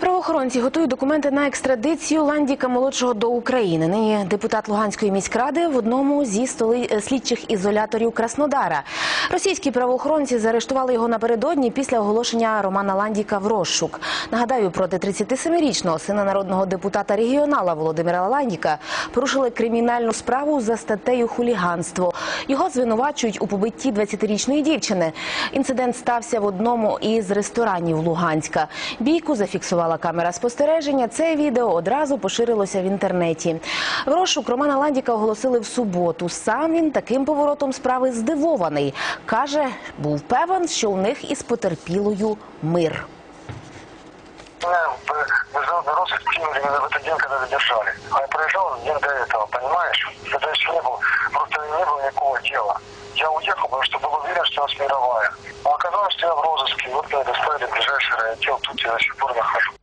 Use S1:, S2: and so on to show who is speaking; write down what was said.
S1: Правоохоронці готують документи на екстрадицію Ландіка молодшого до України. Нині депутат Луганської міськради в одному зі столи е, слідчих ізоляторів Краснодара. Російські правоохоронці заарештували його напередодні після оголошення Романа Ландіка в розшук. Нагадаю, проти 37-річного сина народного депутата регіонала Володимира Ландіка порушили кримінальну справу за статтею хуліганство. Його звинувачують у побитті 20-річної дівчини. Інцидент стався в одному із ресторанів Луганська. Бійку зафіксувала камера спостереження. Це відео одразу поширилося в інтернеті. В розшук Романа Ландіка оголосили в суботу. Сам він таким поворотом справи здивований. Каже, був певен, що у них із потерпілою мир.
S2: Меня в международный розыск кинули именно в этот день, когда задержали. А я проезжал день до этого, понимаешь? Это еще не было, просто не было никакого дела. Я уехал, потому что был уверен, что у нас мировая. А оказалось, что я в розыске. Вот меня доставили в ближайший райотдел, тут я до сих пор нахожусь.